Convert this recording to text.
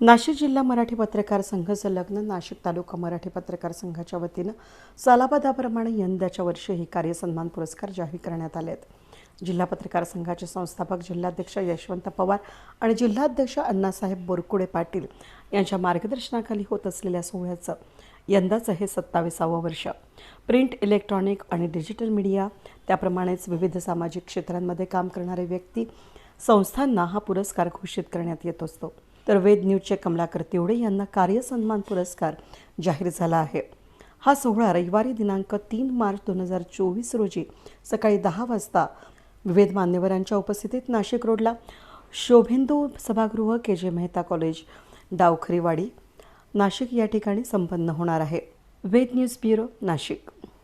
नाशिक जिल्हा मराठी पत्रकार संघ संलग्न नाशिक तालुका मराठी पत्रकार संघाच्या वतीनं सालाबादाप्रमाणे यंदाच्या वर्षीही कार्यसन्मान पुरस्कार जाहीर करण्यात आले आहेत जिल्हा पत्रकार संघाचे संस्थापक जिल्हाध्यक्ष यशवंत पवार आणि जिल्हाध्यक्ष अण्णासाहेब बोरकुडे पाटील यांच्या मार्गदर्शनाखाली होत असलेल्या सोहळ्याचं यंदाचं हे सत्तावीसावं वर्ष. प्रिंट इलेक्ट्रॉनिक आणि डिजिटल मीडिया त्याप्रमाणेच विविध सामाजिक क्षेत्रांमध्ये काम करणारे व्यक्ती संस्थांना हा पुरस्कार घोषित करण्यात येत असतो. तर वेद न्यूजचे कमलाकर तेवडे यांना कार्यसन्मान पुरस्कार जाहीर झाला आहे. हा सोहळा रविवारी दिनांक तीन मार्च दोन हजार चोवीस रोजी सकाळी दहा वाजता विविध मान्यवरांच्या उपस्थितीत नाशिक रोडला शोभेंदू सभागृह के जे मेहता कॉलेज डावखरीवाडी नाशिक या ठिकाणी संपन्न होणार आहे. Ved news bureau Nashik.